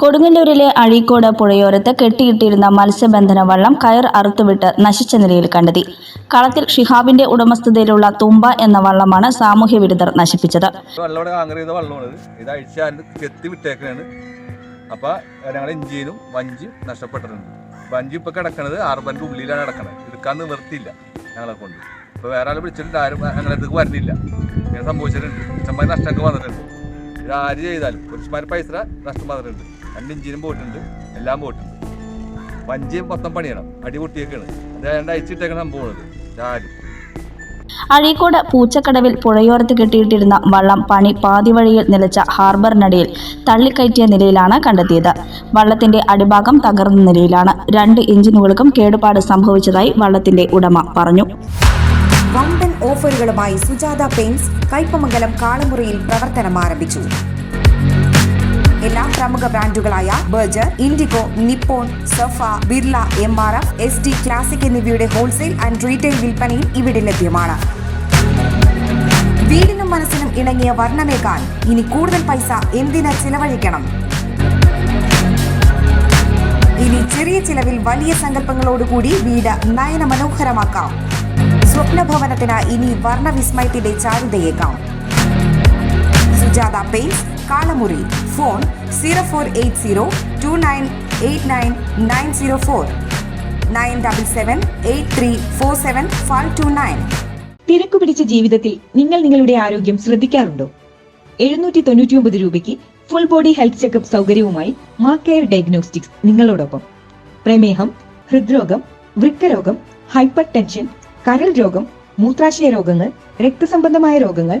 കൊടുങ്ങല്ലൂരിലെ അഴീക്കോട് പുഴയോരത്ത് കെട്ടിയിട്ടിരുന്ന മത്സ്യബന്ധന വള്ളം കയർ അറുത്തുവിട്ട് നശിച്ച നിലയിൽ കണ്ടെത്തി. കളത്തിൽ ഷിഹാബിന്റെ ഉടമസ്ഥതയിലുള്ള തുമ്പ എന്ന വള്ളമാണ് സാമൂഹ്യ വിരുദ്ധർ നശിപ്പിച്ചത്. അപ്പൊ ഞങ്ങളുടെ ഇഞ്ചിനും വഞ്ചി നഷ്ടപ്പെട്ടിട്ടുണ്ട്. വഞ്ചി ഇപ്പൊ കിടക്കണത് ആർബന്റെ ഉള്ളിലാണ് കിടക്കണത്. എടുക്കാൻ നിവർത്തിയില്ല ഞങ്ങളെ കൊണ്ട്. ഇപ്പൊ വേറെ ആൾ വിളിച്ചിട്ടുണ്ട്. ആരും ഞങ്ങളുടെ അടുത്തേക്ക് വരുന്നില്ല ഇങ്ങനെ സംഭവിച്ചിട്ടുണ്ട്. അച്ഛന്മാർ നഷ്ടമൊക്കെ വന്നിട്ടുണ്ട്. ഇത് ആര് ചെയ്താലും. പുരുഷന്മാർ പൈസ നഷ്ടം വന്നിട്ടുണ്ട്. രണ്ട് ഇഞ്ചിനും പോയിട്ടുണ്ട് എല്ലാം പോയിട്ടുണ്ട്. വഞ്ചിയും മൊത്തം പണിയണം അടി പൊട്ടിയേക്കാണ്. അത് രണ്ട് അയച്ചിട്ടേക്കാണ് സംഭവമാണ് ആരും അഴീക്കോട് പൂച്ചക്കടവിൽ പുഴയോരത്ത് കെട്ടിയിട്ടിരുന്ന വള്ളം പണി പാതിവഴിയിൽ നിലച്ച ഹാർബറിനടിയിൽ തള്ളിക്കയറ്റിയ നിലയിലാണ് കണ്ടെത്തിയത്. വള്ളത്തിന്റെ അടിഭാഗം തകർന്ന നിലയിലാണ് രണ്ട് എഞ്ചിനുകൾക്കും കേടുപാട് സംഭവിച്ചതായി വള്ളത്തിന്റെ ഉടമ പറഞ്ഞു. വമ്പൻ ഓഫറുകളുമായി സുജാത പെയിന്റ്സ് കൈപ്പമംഗലം കാളമുറിയിൽ പ്രവർത്തനം ആരംഭിച്ചു. പ്രമുഖ ബ്രാൻഡുകളായ Berger Indigo Nippon Safa Birla M R F S D classic എന്നിവയുടെ ഹോൾസെയിൽ ആൻഡ് റീറ്റെയിൽ വിൽപ്പനയും ഇവിടെ ലഭ്യമാണ്. വീടിനും മനസ്സിനും ഇണങ്ങിയ വർണമേക്കാൻ ഇനി കൂടുതൽ പൈസ എന്തിന് ചിലവഴിക്കണം? ഇനി ചെറിയ ചിലവിൽ വലിയ സങ്കല്പങ്ങളോടുകൂടി വീട് നയന മനോഹരമാക്കാം സ്വപ്നഭവനത്തിന് ഇനി വർണവിസ്മയത്തിന്റെ ചാരുതയേക്കാം. Sujatha paints Kalamuri. Phone zero four eight zero two nine eight nine nine zero four nine double seven eight three four seven five two nine തിരക്കു പിടിച്ച ജീവിതത്തിൽ നിങ്ങൾ നിങ്ങളുടെ ആരോഗ്യം ശ്രദ്ധിക്കാറുണ്ടോ? എഴുന്നൂറ്റി തൊണ്ണൂറ്റിയൊമ്പത് രൂപയ്ക്ക് ഫുൾ ബോഡി ഹെൽത്ത് ചെക്കപ്പ് സൗകര്യവുമായി മാ കെയർ ഡയഗ്നോസ്റ്റിക്സ് നിങ്ങളോടൊപ്പം. പ്രമേഹം ഹൃദ്രോഗം വൃക്കരോഗം ഹൈപ്പർ ടെൻഷൻ കരൾ രോഗം മൂത്രാശയ രോഗങ്ങൾ രക്തസംബന്ധമായ രോഗങ്ങൾ